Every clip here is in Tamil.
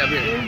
அப்படியே அப்படியே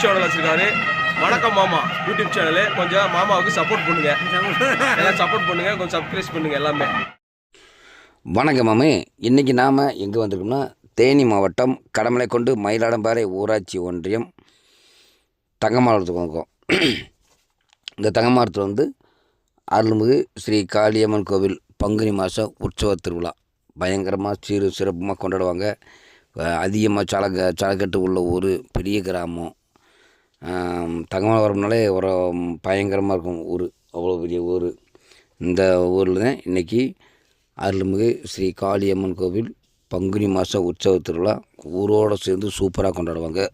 யூடியூப் சேனல் வச்சிருக்காரு. வணக்கம் மாமா யூடியூப் சேனலு. கொஞ்சம் மாமாவுக்கு சப்போர்ட் பண்ணுங்க. எல்லாம் சப்போர்ட் பண்ணுங்க கொஞ்சம் சப்ஸ்கிரைப் பண்ணுங்க எல்லாமே. வணக்கம் மாமி. இன்றைக்கி நாம் எங்கே வந்திருக்கோம்னா தேனி மாவட்டம் கடமலை கொண்டு மயிலாடம்பாறை ஊராட்சி ஒன்றியம் தங்கமாரத்துக்கு வந்திருக்கோம். இந்த தங்கமாரத்தில் வந்து அருள்மிகு ஸ்ரீ காளியம்மன் கோவில் பங்குனி மாதம் உற்சவ திருவிழா. பயங்கரமாக சீரு சிறப்புமாக கொண்டாடுவாங்க. அதிகமாக சலக சலக்கட்டு உள்ள ஊர் பெரிய கிராமம் தங்கமலவரம்னாலே ஒரு பயங்கரமாக இருக்கும். ஊர் அவ்வளோ பெரிய ஊர். இந்த ஊரில் தான் இன்றைக்கி அருள்மிகு ஸ்ரீ காளியம்மன் கோவில் பங்குனி மாத உற்சவ திருவிழா ஊரோடு சேர்ந்து சூப்பராக கொண்டாடுவாங்க.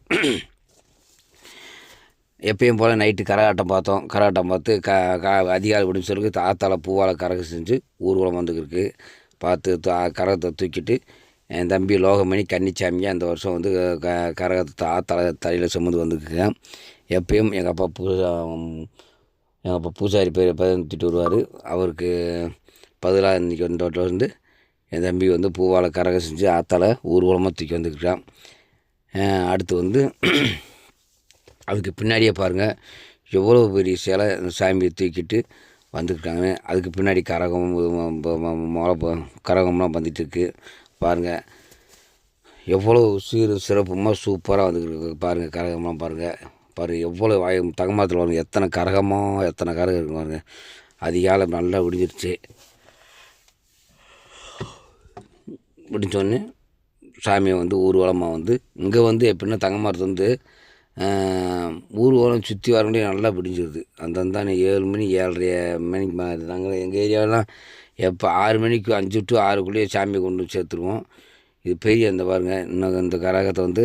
எப்பயும் போல் நைட்டு கரகாட்டம் பார்த்தோம். கரகாட்டம் பார்த்து க க அதிகாலை விடிச்சலுக்கு தாத்தால பூவால் கரகம் செஞ்சு ஊர்வலம் வந்துருக்கு பார்த்து த- கரகத்தை தூக்கிட்டு என் தம்பி லோகமணி கன்னிச்சாமியாக இந்த வருஷம் வந்து க கரகத்தை ஆத்தால தலையில் சுமந்து வந்துருக்குங்க எப்பயும் எங்கள் அப்பா பூசா எங்கள் அப்பா பூசாரி பேர் பதினெட்டுட்டு வருவார். அவருக்கு பதிலாக இன்றைக்கி வந்து என் தம்பி வந்து பூவால் கரகம் செஞ்சு ஆத்தலை ஊர்வலமாக தூக்கி வந்துக்கிட்டான். அடுத்து வந்து அதுக்கு பின்னாடியே பாருங்கள் எவ்வளோ பெரிய சிலை அந்த சாமியை தூக்கிட்டு வந்துக்கிட்டாங்க. அதுக்கு பின்னாடி கரகம் மொளை கரகம்லாம் வந்துட்டுருக்கு பாருங்கள் எவ்வளோ சீர் சிறப்புமாக சூப்பராக வந்துருக்கு பாருங்கள் கரகம்லாம் பாருங்கள் பாரு எவ்வளோ வாய் தங்கமரத்தில் பாருங்க. எத்தனை கரகமோ எத்தனை கரகம் இருக்கு பாருங்கள் அதிகாலை நல்லா விடிஞ்சிருச்சு. விடிஞ்சோடனே சாமியை வந்து ஊர்வலமாக வந்து இங்கே வந்து எப்படின்னா தங்கமரத்து வந்து ஊர்வலம் சுற்றி வர முடியும் நல்லா பிடிச்சிருது அந்தந்தானே ஏழு மணி ஏழரை மணிக்கு மேலே. நாங்கள் எங்கள் ஏரியாவெலாம் எப்போ ஆறு மணிக்கு அஞ்சு டு ஆறுக்குள்ளேயே சாமியை கொண்டு சேர்த்துருவோம் இது பெரிய இந்த பாருங்கள் இன்னும் இந்த கரகத்தை வந்து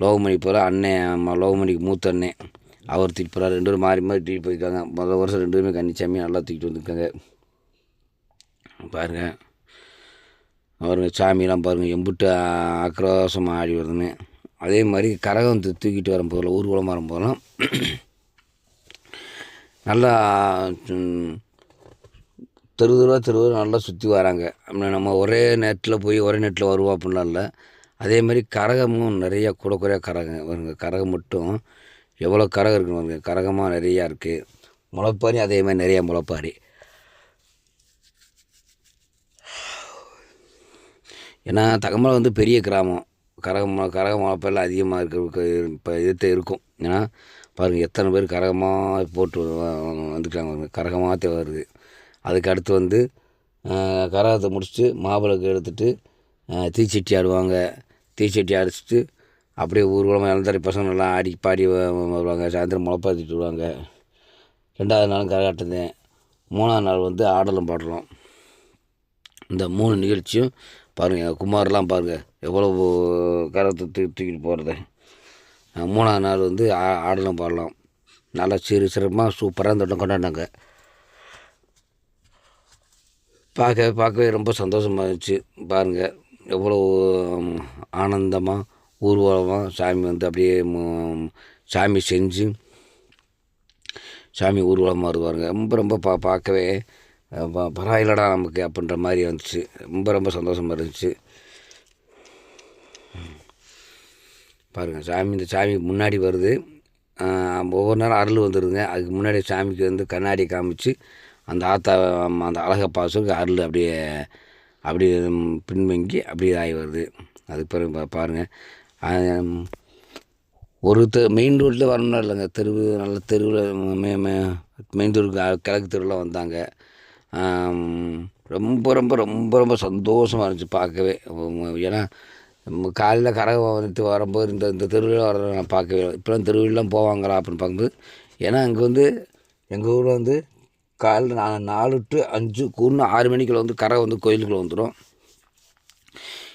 லோகமணி போகிற அண்ணன் லோகமணிக்கு மூத்த அண்ணன் அவர் தூக்கிட்டு போகிறார் ரெண்டு பேரும் மாறி மாறி தூக்கிட்டு போயிருக்காங்க. முதல் வருஷம் ரெண்டு பேருமே கன்னிச்சாமி நல்லா தூக்கிட்டு வந்திருக்காங்க. பாருங்கள் பாருங்க சாமியெல்லாம் பாருங்கள் எம்பிட்டு ஆக்ரோஷமாக ஆடி வருதுன்னு அதே மாதிரி கரகம் தூ- தூக்கிட்டு வரும் போதில் ஊர்வலம் வரும் நல்லா தெரு தெருவாக தெரு நல்லா சுற்றி வராங்க. அப்படின்னா நம்ம ஒரே நேரத்தில் போய் ஒரே நேரத்தில் வருவோம் அப்படின்லாம் இல்லை. அதே மாதிரி கரகமும் நிறையா கூட குறையாக கரகம் வருங்க. கரகம் மட்டும் எவ்வளோ கரகம் இருக்குன்னு வருங்க கரகமாக நிறையா இருக்குது முளைப்பாரி அதே மாதிரி நிறையா முளைப்பாரி. ஏன்னா தகமலை வந்து பெரிய கிராமம். கரகம் கரகம் முளைப்பெல்லாம் அதிகமாக இருக்க இப்போ இது இருக்கும். ஏன்னா பாருங்கள் எத்தனை பேர் கரகமாக போட்டு வந்துக்கிறாங்க பாருங்க. கரகமாக வருது. அதுக்கு அடுத்து வந்து ஆஹ், முடிச்சுட்டு மாவிளக்கு எடுத்துட்டு தீச்சட்டி ஆடுவாங்க. தீச்சட்டி அடிச்சுட்டு அப்படியே ஊர்வலமாக இளந்தரை பசங்கள்லாம் ஆடி பாடி வருவாங்க. சாயந்தரம் முளைப்பாத்திட்டு வருவாங்க. ரெண்டாவது நாள் கரகாட்டம் தான் மூணாவது நாள் வந்து ஆடலும் பாடுறோம் இந்த மூணு நிகழ்ச்சியும் பாருங்கள் குமார்லாம் பாருங்கள் எவ்வளோ கரத்தை தூக்கி தூக்கிட்டு போகிறது மூணாவது நாள் வந்து ஆ- பாடலாம். நல்லா சிறு சிறப்பாக சூப்பராக இந்த கொண்டாடினாங்க. பார்க்க பார்க்கவே ரொம்ப சந்தோஷமாக இருந்துச்சு. பாருங்கள் எவ்வளோ ஆனந்தமாக ஊர்வலமாக சாமி வந்து அப்படியே சாமி செஞ்சு சாமி ஊர்வலமாக வருவாருங்க. ரொம்ப ரொம்ப பா பார்க்கவே பரவாயில்லடா நமக்கு அப்படின்ற மாதிரி வந்துச்சு. ரொம்ப ரொம்ப சந்தோஷமாக இருந்துச்சு. பாருங்கள் சாமி இந்த சாமி முன்னாடி வருது. ஒவ்வொரு நேரம் அருள் வந்துடுங்க அதுக்கு முன்னாடி சாமிக்கு வந்து கண்ணாடி காமிச்சு அந்த ஆத்தா அந்த அழகப்பா பாசுக்கு அருள் அப்படியே அப்படியே பின்வங்கி அப்படியே ஆகி வருது. அதுக்கு பிறகு பாருங்கள் ஒரு தெ மெயின் ரோட்டில் வரணும்னா இல்லைங்க. தெருவு நல்ல தெருவில் மே மே மெயின் தெருவுக்கு கிழக்கு தெருவில் வந்தாங்க. ரொம்ப ரொம்ப ரொம்ப ரொம்ப சந்தோஷமாக இருந்துச்சு பார்க்கவே. ஏன்னா காலையில் கரகம் வந்துட்டு வரும்போது இந்த இந்த தெருவில் வர நான் பார்க்கவே இல்லை. இப்போலாம் தெருவிலாம் போவாங்களா அப்படின்னு பார்க்கும்போது ஏன்னா அங்கே வந்து எங்கள் ஊரில் வந்து காலைல நான் நாலு டு அஞ்சு கூண்ணு ஆறு மணிக்குள்ள வந்து கரை வந்து கோயிலுக்குள்ளே வந்துடும்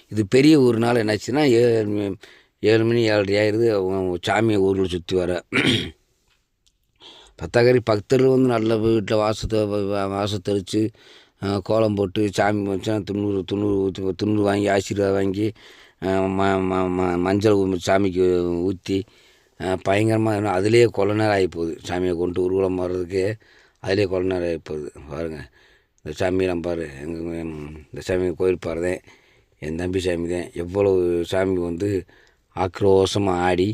இது பெரிய ஊர்னால என்னாச்சுன்னா ஏழு மணி- ஏழு மணி ஏழரை ஆயிடுது சாமியை ஊரில் சுற்றி வர. பத்தாக்கறி பக்தர்கள் வந்து நல்ல வீட்டில் வாசத்தை வ- கோலம் போட்டு சாமி வச்சா துண்ணூறு துண்ணூறு ஊற்றி துண்ணூறு வாங்கி ஆசீர்வாதம் வாங்கி ம ம ம- மஞ்சள் சாமிக்கு ஊற்றி பயங்கரமாக அதுலேயே கொலை நேரம் ஆகி போகுது சாமியை கொண்டு ஊர்வலம் வர்றதுக்கு. அதிலே கொள்ள போகுது பாருங்கள் இந்த சாமியெல்லாம் பாரு. எங்கள் இந்த சாமி கோயில் பாருதேன் என் தம்பி சாமி தான் எவ்வளோ சாமி வந்து ஆக்ரோஷமாக ஆடி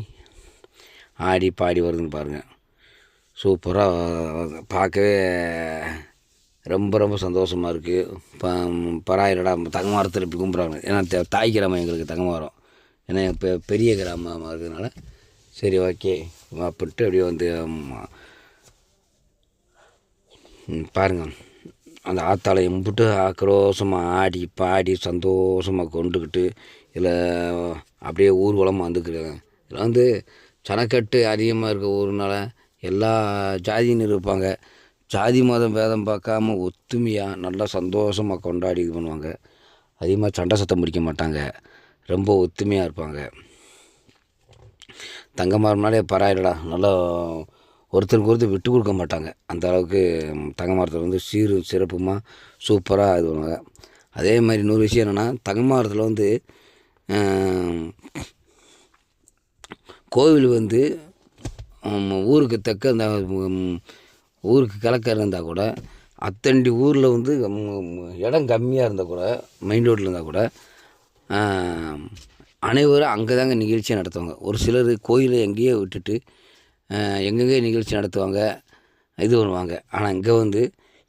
ஆடி பாடி வருதுன்னு பாருங்கள் சூப்பராக பார்க்கவே ரொம்ப ரொம்ப சந்தோஷமாக இருக்குது ப பராயிரடா தங்கமரத்தில் இப்படி கும்பிட்றாங்க. ஏன்னா த- தாய் கிராமம் எங்களுக்கு தங்கமரம். ஏன்னா இப்போ பெரிய கிராமமாக இருக்கிறதுனால சரி ஓகே. அப்படின்ட்டு அப்படியே வந்து ம், அந்த ஆத்தாளை எம்பிட்டு ஆக்ரோஷமாக ஆடி பாடி சந்தோஷமாக கொண்டுக்கிட்டு இதில் அப்படியே ஊர்வலமாக வந்துக்கிறாங்க. இதில் வந்து சனக்கட்டு அதிகமாக இருக்க ஊர்னால எல்லா ஜாதியும் இருப்பாங்க. ஜாதி மதம் பேதம் பார்க்காம ஒத்துமையாக நல்லா சந்தோஷமாக கொண்டாடி இது பண்ணுவாங்க. அதிகமாக சண்டை சத்தம் பிடிக்க மாட்டாங்க. ரொம்ப ஒத்துமையாக இருப்பாங்க. தங்கமரம்னாலே பரவாயில்லடா நல்லா ஒருத்தருக்கு ஒருத்தர் விட்டு கொடுக்க மாட்டாங்க. அந்த அளவுக்கு தங்க மரத்தில் வந்து சீரும் சிறப்புமாக சூப்பராக இது பண்ணுவாங்க. அதே மாதிரி இன்னொரு விஷயம் என்னென்னா தங்கமரத்தில் வந்து கோவில் வந்து ஊருக்கு தக்க அந்த ஊருக்கு கிழக்க இருந்தால் கூட அத்தண்டி ஊரில் வந்து இடம் கம்மியாக இருந்தால் கூட மெயின் ரோட்டில் இருந்தால் கூட அனைவரும் அங்கே தாங்க நிகழ்ச்சியாக நடத்துவாங்க. ஒரு சிலர் கோயிலை எங்கேயோ விட்டுட்டு எங்கெங்கே நிகழ்ச்சி நடத்துவாங்க இது பண்ணுவாங்க ஆனால் இங்கே வந்து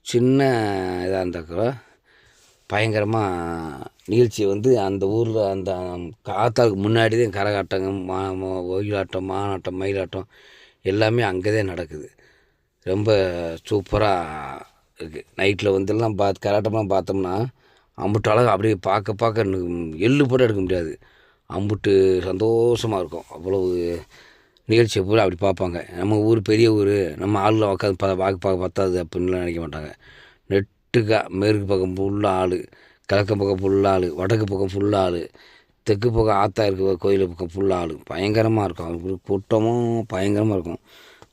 சின்ன இதாக இருந்தால் கூட பயங்கரமாக நிகழ்ச்சி வந்து அந்த ஊரில் அந்த காத்தாளுக்கு முன்னாடி தான் கரகாட்டங்கள் மா ஒயிலாட்டம் மானாட்டம் மயிலாட்டம் எல்லாமே அங்கே தான் நடக்குது. ரொம்ப சூப்பராக இருக்குது நைட்டில் வந்துலாம் பார்த்து கராட்டம்லாம் பார்த்தோம்னா அம்புட்டு அழகு அப்படியே பார்க்க பார்க்க எள்ளு போட்டு எடுக்க முடியாது. அம்புட்டு சந்தோஷமாக இருக்கும். அவ்வளவு நிகழ்ச்சியை பூரா அப்படி பார்ப்பாங்க. நம்ம ஊர் பெரிய ஊர் நம்ம ஆளில் உட்காந்து பா பார்க்க பார்க்க பத்தாது அப்படின்லாம் நினைக்க மாட்டாங்க. நெட்டுக்கா மேற்கு பக்கம் ஃபுல்லாக ஆள் கிழக்கு பக்கம் ஃபுல்லாக ஆள் வடக்கு பக்கம் ஃபுல்லாக ஆள் தெற்கு பக்கம் ஆத்தா இருக்க கோயில் பக்கம் ஃபுல்லாக ஆள். பயங்கரமாக இருக்கும். அவங்களுக்கு கூட்டமும் பயங்கரமாக இருக்கும்.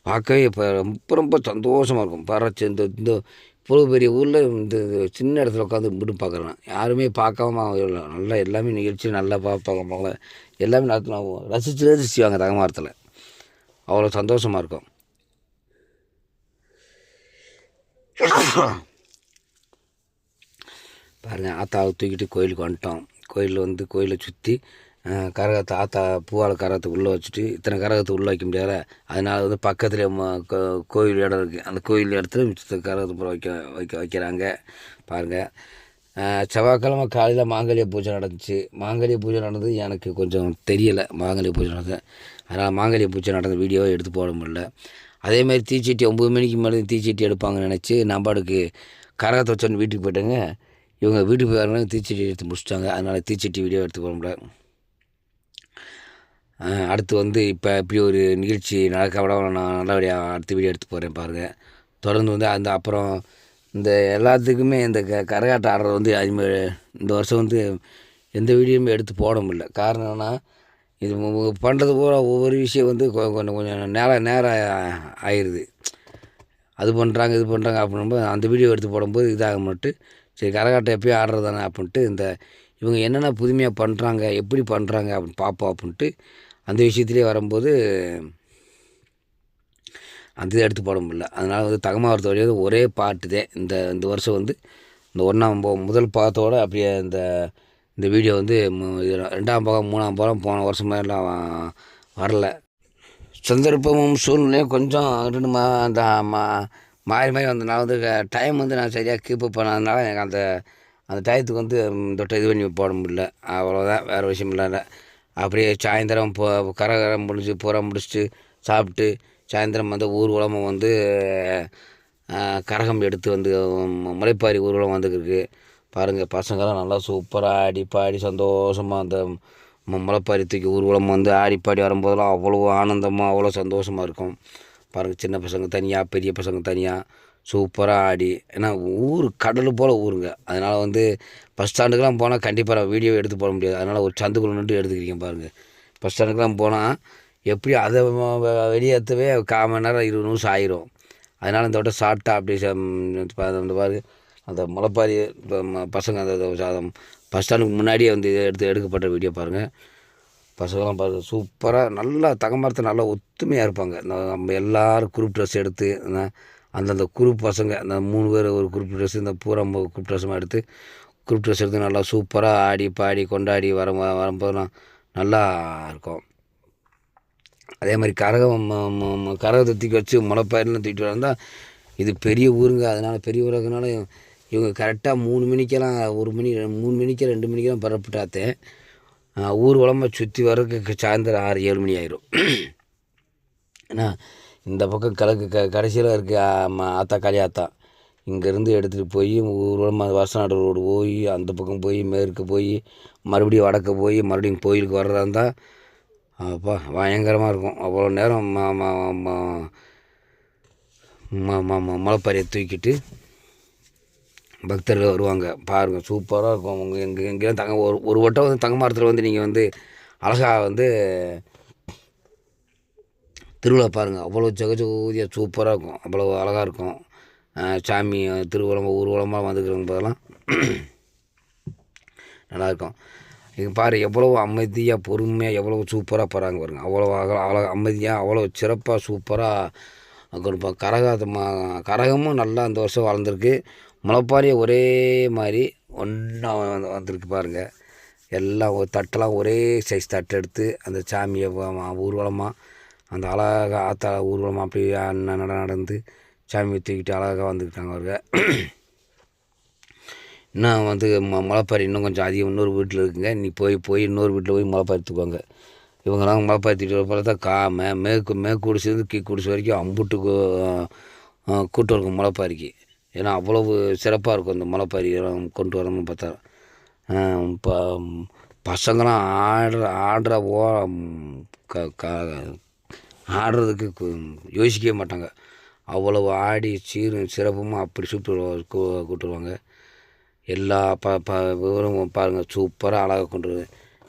பார்க்கவே இப்போ ரொம்ப ரொம்ப சந்தோஷமாக இருக்கும். பறச்சு இந்த இந்த இவ்வளோ பெரிய ஊரில் இந்த சின்ன இடத்துல உட்காந்து மட்டும் பார்க்குறேன் யாருமே பார்க்காம நல்லா எல்லாமே நிகழ்ச்சி நல்லா பார்ப்பாங்க எல்லாமே நடத்தினா ரசிச்சு ரசிச்சுவாங்க தகமாரத்தில் அவ்வளோ சந்தோஷமாக இருக்கும். பாருங்கள் ஆத்தாவை தூக்கிட்டு கோயிலுக்கு வந்துட்டோம். கோயிலில் வந்து கோயிலை சுற்றி கரகத்தை ஆத்தா பூவால் கரகத்தை உள்ளே வச்சுட்டு இத்தனை கரகத்தை உள்ளே வைக்க முடியாத அதனால் வந்து பக்கத்தில் கோயில் இடம் இருக்குது அந்த கோயில் இடத்துல மிச்சத்தை கரகத்தை பூரா வைக்க வைக்க வைக்கிறாங்க. பாருங்கள் செவ்வாய்க்கிழமை காலையில் மாங்கல்ய பூஜை நடந்துச்சு. மாங்கல்ய பூஜை நடந்தது எனக்கு கொஞ்சம் தெரியலை. மாங்கல்ய பூஜை நடந்தது. அதனால் மாங்கல்ய பூஜை நடந்த வீடியோவை எடுத்து போட முடியல. அதேமாதிரி தீச்சட்டி ஒம்பது மணிக்கு மேலே தீச்சட்டி எடுப்பாங்கன்னு நினச்சி நம்பாடுக்கு கரகத்தை வச்சோன்னு வீட்டுக்கு போயிட்டேங்க. இவங்க வீட்டுக்கு போயிருந்தாங்க வரணும் தீச்சட்டி எடுத்து முடிச்சிட்டாங்க. அதனால் தீச்சட்டி வீடியோ எடுத்து போட முடியல. அடுத்து வந்து இப்போ இப்படி ஒரு நிகழ்ச்சி நடக்க விட நான் நல்லபடியாக அடுத்த வீடியோ எடுத்து போகிறேன் பாருங்கள் தொடர்ந்து வந்து அந்த அப்புறம் இந்த எல்லாத்துக்குமே இந்த க கரகாட்டம் ஆடுறது வந்து அதிகமாக இந்த வருஷம் வந்து எந்த வீடியோவுமே எடுத்து போட முடியல. காரணம் என்னென்னா இது பண்ணுறது பூரா ஒவ்வொரு விஷயம் வந்து கொ- கொஞ்சம் கொஞ்சம் நேரம் நேரம் ஆயிடுது அது பண்ணுறாங்க இது பண்ணுறாங்க அப்படின்போது அந்த வீடியோ எடுத்து போடும்போது இதாக மட்டும் சரி கரகாட்டம் எப்பயும் ஆடுறது தானே அப்படின்ட்டு இந்த இவங்க என்னென்ன புதுமையாக பண்ணுறாங்க எப்படி பண்ணுறாங்க அப்படின்னு பார்ப்போம் அப்படின்ட்டு அந்த விஷயத்துலேயே வரும்போது அந்த இதை எடுத்து போட முடியல. அதனால் வந்து தகமாவரத்தோடைய ஒரே பாட்டு தான் இந்த இந்த வருஷம் வந்து இந்த ஒன்றாம் முதல் பாகத்தோட அப்படியே இந்த இந்த வீடியோ வந்து ரெண்டாம் பாகம் மூணாம் பாகம் போன வருஷம் மாதிரிலாம் வரல. சந்தர்ப்பமும் சூழ்நிலையும் கொஞ்சம் ரெண்டு மா அந்த மா மாறி மாறி வந்து நான் வந்து டைம் வந்து நான் சரியாக கீப் பண்ணாதனால எனக்கு அந்த அந்த டயத்துக்கு வந்து தொட்ட இது பண்ணி போட முடியல. அவ்வளோதான் வேறு விஷயம் இல்லை அப்படியே சாயந்தரம் போ கரகரம் முடிஞ்சு பூரா முடிச்சுட்டு சாப்பிட்டு சாயந்தரம் வந்து ஊர்வலமும் வந்து கரகம் எடுத்து வந்து முளைப்பாரி ஊர்வலம் வந்துருக்கு பாருங்கள் பசங்களாம் நல்லா சூப்பராக ஆடி பாடி சந்தோஷமாக அந்த முளைப்பாரி தூக்கி ஊர்வலம் வந்து ஆடி பாடி வரும்போதெல்லாம் அவ்வளோ ஆனந்தமாக அவ்வளோ சந்தோஷமாக இருக்கும். பாருங்கள் சின்ன பசங்க தனியாக பெரிய பசங்க தனியாக சூப்பராக ஆடி. ஏன்னா ஊர் கடல் போல் ஊருங்க. அதனால் வந்து பஸ் ஸ்டாண்டுக்கெலாம் போனால் கண்டிப்பாக வீடியோ எடுத்து போட முடியாது. அதனால் ஒரு சந்துக்குள்ள நின்று எடுத்துக்கிறீங்க பாருங்கள் பஸ் ஸ்டாண்டுக்கெலாம் போனால் எப்படி அதை வெளியேற்றவே கால் மணி நேரம் இருபது நிமிஷம் ஆயிரும். அதனால் இந்த விட்ட ஷார்ட்டாக அப்படி அந்த பாரு அந்த முளைப்பாரி பசங்க அந்த பஸ் ஸ்டாண்டுக்கு முன்னாடியே வந்து இதை எடுத்து எடுக்கப்பட்ட வீடியோ பாருங்கள் பசங்களாம் பாருங்கள் சூப்பராக நல்லா தகமரத்தை நல்லா ஒத்துமையாக இருப்பாங்க. நம்ம எல்லாரும் குரூப் ட்ரெஸ் எடுத்து அந்தந்த குரூப் பசங்க அந்த மூணு பேர் ஒரு குரூப் ட்ரெஸ் இந்த பூரா குரூப் ட்ரெஸ்ஸும் எடுத்து குரூப் ட்ரெஸ் எடுத்து நல்லா சூப்பராக ஆடி பாடி கொண்டாடி வர வரும்போதெல்லாம் நல்லா இருக்கும். அதே மாதிரி கரகம் கரகத்தை தூக்கி வச்சு முளைப்பயிரெலாம் தூக்கிட்டு வந்தால் இது பெரிய ஊருங்க. அதனால் பெரிய ஊராகனால இவங்க கரெக்டாக மூணு மணிக்கெல்லாம் ஒரு மணி மூணு மணிக்கு ரெண்டு மணிக்கெல்லாம் பரப்பிட்டாத்தே ஊர்வலமாக சுற்றி வர்றதுக்கு சாயந்தரம் ஆறு ஏழு மணி ஆயிரும். ஏன்னா இந்த பக்கம் கிழக்கு க கடைசியில் இருக்குது ஆத்தா காளி ஆத்தா. இங்கேருந்து எடுத்துகிட்டு போய் ஊர்வலமாக வருஷநாடு ரோடு போய் அந்த பக்கம் போய் மேற்கு போய் மறுபடியும் வடக்கு போய் மறுபடியும் கோயிலுக்கு வர்றதா இருந்தால் அப்பா பயங்கரமாக இருக்கும். அவ்வளோ நேரம் ம தூக்கிட்டு பக்தர்கள் வருவாங்க. பாருங்கள் சூப்பராக இருக்கும். அவங்க எங்கே எங்கேயும் தங்க ஒரு ஒரு வட்டம் வந்து தங்க மரத்தில் வந்து நீங்கள் வந்து அழகாக வந்து திருவிழா பாருங்கள் அவ்வளோ ஜெகஜோதியாக சூப்பராக இருக்கும். அவ்வளோ அழகாக இருக்கும். சாமி திருவுலமாக ஊர்வலமாக வந்துக்கிறவங்க போதெல்லாம் நல்லாயிருக்கும் இங்கே பாரு எவ்வளோ அமைதியாக பொறுமையாக எவ்வளோ சூப்பராக போகிறாங்க பாருங்க. அவ்வளோ அழகா அழக அமைதியாக அவ்வளோ சிறப்பாக சூப்பராக கொடுப்போம் கரகாத்தமா கரகமும் நல்லா அந்த வருஷம் வளர்ந்துருக்கு. முளைப்பாரியும் ஒரே மாதிரி ஒன்றா வந்திருக்கு பாருங்கள் எல்லாம் ஒரு தட்டெல்லாம் ஒரே சைஸ் தட்டு எடுத்து அந்த சாமியை ஊர்வலமாக அந்த அழகாக ஆத்தா ஊர்வலமாக அப்படியே நட நடந்து சாமியை தூக்கிட்டு அழகாக வந்துக்கிட்டாங்க அவர்கள் இன்னும் வந்து ம முளைப்பாரி இன்னும் கொஞ்சம் அதிகம் இன்னொரு வீட்டில் இருக்குங்க. நீ போய் போய் இன்னொரு வீட்டில் போய் முளைப்பாரி இவங்கெல்லாம் மலைப்பாரி பார்த்தா கா மே மேற்கு மேற்கு குடிசு கீ குடிசு வரைக்கும் அம்புட்டு கூட்டம் இருக்கும் முளைப்பாரிக்கு ஏன்னா அவ்வளவு சிறப்பாக இருக்கும் இந்த முளைப்பாரி கொண்டு வரணும்னு பார்த்தா. இப்போ பசங்களாம் ஆடுற ஆடுற ஓ க க ஆடுறதுக்கு யோசிக்கவே மாட்டாங்க. அவ்வளவு ஆடி சீரும் சிறப்புமாக அப்படி சுட்டு கூட்டுருவாங்க எல்லா ப ப விவரமும் பாருங்கள் சூப்பராக அழகாக கொண்டு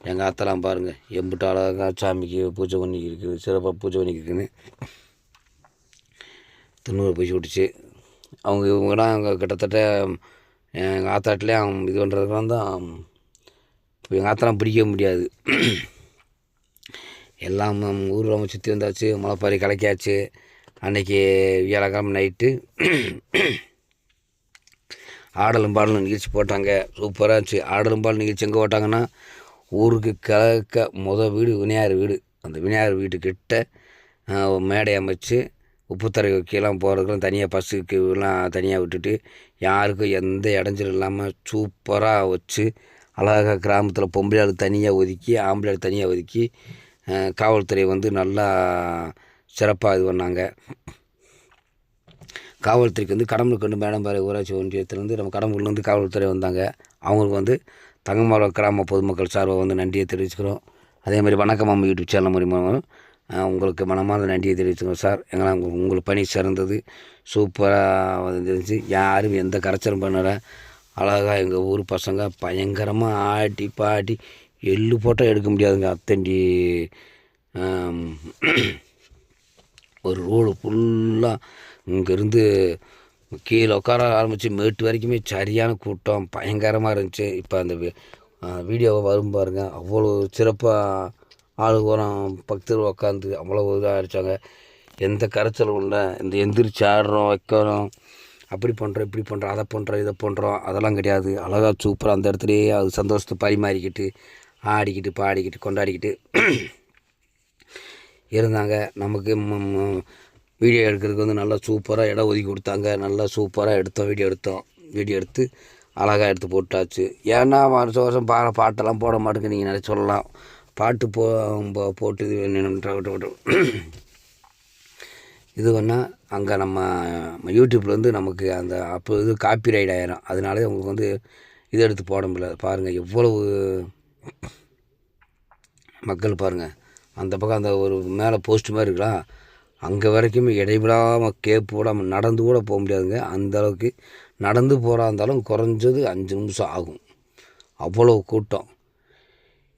எங்கள் ஆத்தெல்லாம் பாருங்கள் எம்பிட்டு அழகாக சாமிக்கு பூஜை பண்ணிக்கிருக்கு. சிறப்பாக பூஜை பண்ணிக்கிருக்குன்னு. திருநூறு பூச்சி விட்டுச்சு. அவங்க இவங்கலாம் அங்கே கிட்டத்தட்ட எங்கள் ஆத்தாட்டிலே அவங்க இது பண்ணுறதுக்கெலாம் தான் இப்போ எங்கள் ஆத்தெல்லாம் பிடிக்க முடியாது. எல்லாம் ஊரில் நம்ம சுற்றி வந்தாச்சு. மலைப்பாரி கலக்கியாச்சு. அன்னைக்கு வியாழக்கிழமை நைட்டு ஆடலும் பாடலும் நிகழ்ச்சி போட்டாங்க. சூப்பராக இருந்துச்சு. ஆடலும் பாடல் நிகழ்ச்சி எங்கே போட்டாங்கன்னா ஊருக்கு கிழக்க முத வீடு விநாயகர் வீடு. அந்த விநாயகர் வீட்டுக்கிட்ட மேடை அமைச்சு உப்புத்தரை கீழே போகிறதுக்கெல்லாம் தனியாக பஸ்ஸுக்கு எல்லாம் தனியாக விட்டுட்டு யாருக்கும் எந்த இடைஞ்சலும் இல்லாமல் சூப்பராக வச்சு அழகாக கிராமத்தில் பொம்பளை ஆள் தனியாக ஒதுக்கி ஆம்பளை ஆள் தனியாக ஒதுக்கி காவல்துறை வந்து நல்லா சிறப்பாக இது பண்ணாங்க. காவல்துறைக்கு வந்து கடம்புக்கண்டு மேடம்பாறை ஊராட்சி ஒன்றியத்திலேருந்து நம்ம கடம்பூர்லேருந்து காவல்துறை வந்தாங்க. அவங்களுக்கு வந்து தங்கமர கிராம பொதுமக்கள் சார்பாக வந்து நன்றியை தெரிவிச்சுக்கிறோம். அதே மாதிரி வணக்கம் அம்மா யூடியூப் சேனல் மூலியமாக உங்களுக்கு மனமார்ந்த நன்றியை தெரிவிச்சுக்கிறோம் சார். எங்களை உங்களுக்கு பணி சிறந்தது சூப்பராக வந்துருந்துச்சு யாரும் எந்த கரைச்சலும் பண்ணலை. அழகாக எங்கள் ஊர் பசங்க பயங்கரமாக ஆட்டி பாட்டி எள்ளு போட்டால் எடுக்க முடியாதுங்க. அத்தண்டி ஒரு ரோடு ஃபுல்லாக இங்கேருந்து கீழே உட்கார ஆரம்பித்து மேட்டு வரைக்குமே சரியான கூட்டம் பயங்கரமாக இருந்துச்சு. இப்போ அந்த வீடியோவை வரும் பாருங்கள் அவ்வளோ சிறப்பாக ஆளுகோரம் பக்தர் உட்காந்து அவ்வளோ இதாக அடித்தாங்க எந்த கரைச்சலும் இல்லை. இந்த எந்திரிச்சு ஆடுறோம் வைக்கிறோம். அப்படி பண்ணுறோம் இப்படி பண்ணுறோம் அதை பண்ணுறோம் இதை பண்ணுறோம் அதெல்லாம் கிடையாது. அழகாக சூப்பராக அந்த இடத்துலையே அது சந்தோஷத்தை பரிமாறிக்கிட்டு ஆடிக்கிட்டு பாடிக்கிட்டு கொண்டாடிக்கிட்டு இருந்தாங்க. நமக்கு வீடியோ எடுக்கிறதுக்கு வந்து நல்லா சூப்பராக இடம் ஒதுக்கி கொடுத்தாங்க. நல்லா சூப்பராக எடுத்தோம் வீடியோ எடுத்தோம். வீடியோ எடுத்து அழகாக எடுத்து போட்டாச்சு. ஏன்னா வருஷம் வருஷம் பா பாட்டெல்லாம் போட மாட்டேங்க நீங்கள் நிறைய சொல்லலாம். பாட்டு போ போட்டு இது இது பண்ணால் அங்கே நம்ம நம்ம வந்து நமக்கு அந்த அப்போ இது காப்பி ரைட் ஆயிரும். அதனாலே உங்களுக்கு வந்து இது எடுத்து போட முடியல. பாருங்கள் எவ்வளவு மக்கள் பாருங்கள் அந்த பக்கம் அந்த ஒரு மேலே போஸ்ட் மாதிரி இருக்கலாம் அங்கே வரைக்குமே இடைவிடாமல் கேப் விடாமல் நடந்து கூட போக முடியாதுங்க. அந்த அளவுக்கு நடந்து போகிறா இருந்தாலும் குறைஞ்சது அஞ்சு நிமிஷம் ஆகும். அவ்வளோ கூட்டம்.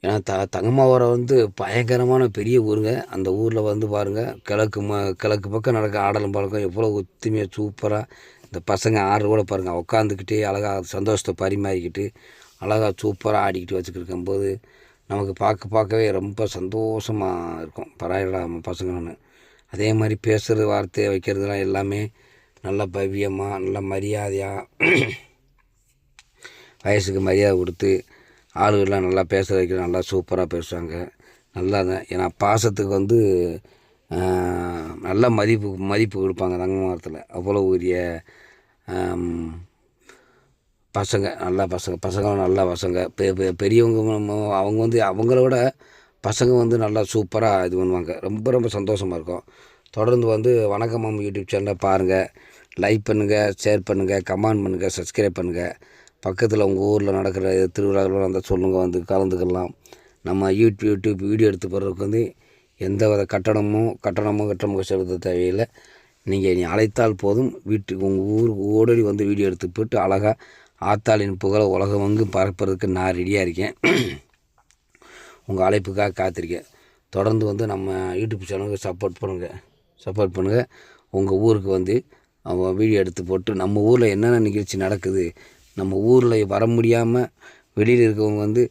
ஏன்னா த தங்கம்மாவரை வந்து பயங்கரமான பெரிய ஊருங்க. அந்த ஊரில் வந்து பாருங்கள் கிழக்கு ம கிழக்கு பக்கம் நடக்க ஆடலும் பழக்கம் எவ்வளோ ஒத்துமையாக சூப்பராக இந்த பசங்க ஆடுற கூட பாருங்கள் உட்காந்துக்கிட்டே அழகாக சந்தோஷத்தை பரிமாறிக்கிட்டு அழகாக சூப்பராக ஆடிக்கிட்டு வச்சுக்கிட்டு இருக்கும்போது நமக்கு பார்க்க பார்க்கவே ரொம்ப சந்தோஷமாக இருக்கும். பராயிடா நம்ம பசங்கன்னு அதே மாதிரி பேசுகிற வார்த்தை வைக்கிறதுலாம் எல்லாமே நல்ல பவ்யமாக நல்ல மரியாதையாக வயசுக்கு மரியாதை கொடுத்து ஆளுகள்லாம் நல்லா பேச வைக்கிற நல்லா சூப்பராக பேசுவாங்க. நல்லா தான் ஏன்னா பாசத்துக்கு வந்து நல்ல மதிப்பு மதிப்பு கொடுப்பாங்க தங்கமரத்தில் அவ்வளோ உரிய பசங்க நல்ல பசங்க பசங்களும் நல்ல பசங்க. பெ- பெரியவங்க அவங்க வந்து அவங்கள விட பசங்க வந்து நல்லா சூப்பராக இது பண்ணுவாங்க. ரொம்ப ரொம்ப சந்தோஷமாக இருக்கும். தொடர்ந்து வந்து வணக்கம் யூடியூப் சேனலை பாருங்கள் லைக் பண்ணுங்கள் ஷேர் பண்ணுங்கள் கமெண்ட் பண்ணுங்கள் சப்ஸ்கிரைப் பண்ணுங்கள் பக்கத்தில் உங்கள் ஊரில் நடக்கிற திருவிழாக்கள் வந்தால் சொல்லுங்கள் வந்து கலந்துக்கலாம். நம்ம யூடியூப் யூடியூப் வீடியோ எடுத்து போடுறதுக்கு வந்து எந்த வித கட்டணமோ கட்டணமோ கட்டணமும் செலுத்த தேவையில்லை. நீங்கள் நீ அழைத்தால் போதும். வீட்டுக்கு உங்கள் ஊருக்கு ஓடடி வந்து வீடியோ எடுத்து போட்டு அழகாக ஆத்தாளின் புகழை உலகம் உலகமெங்கும் பரப்புறதுக்கு நான் ரெடியாக இருக்கேன். உங்கள் அழைப்புக்காக காத்திருக்கேன். தொடர்ந்து வந்து நம்ம யூடியூப் சேனலுக்கு சப்போர்ட் பண்ணுங்கள் சப்போர்ட் பண்ணுங்கள் உங்கள் ஊருக்கு வந்து அவங்க வீடியோ எடுத்து போட்டு நம்ம ஊரில் என்னென்ன நிகழ்ச்சி நடக்குது நம்ம ஊரில் வர முடியாமல் வெளியில் இருக்கவங்க வந்து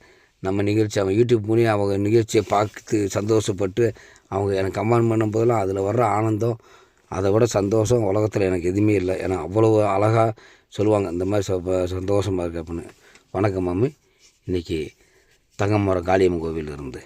நம்ம நிகழ்ச்சி அவன் யூடியூப் மூலியம் அவங்க நிகழ்ச்சியை பார்த்து சந்தோஷப்பட்டு அவங்க எனக்கு கமெண்ட் பண்ணும் போதெல்லாம் அதில் வர்ற ஆனந்தம் அதை விட சந்தோஷம் உலகத்தில் எனக்கு எதுவுமே இல்லை. ஏன்னா அவ்வளோ அழகாக சொல்லுவாங்க இந்த மாதிரி சந்தோஷமாக இருக்கு அப்படின்னு. வணக்கம் மாமி. இன்றைக்கி தங்கமரம் காளியம்மன் கோவில் இருந்து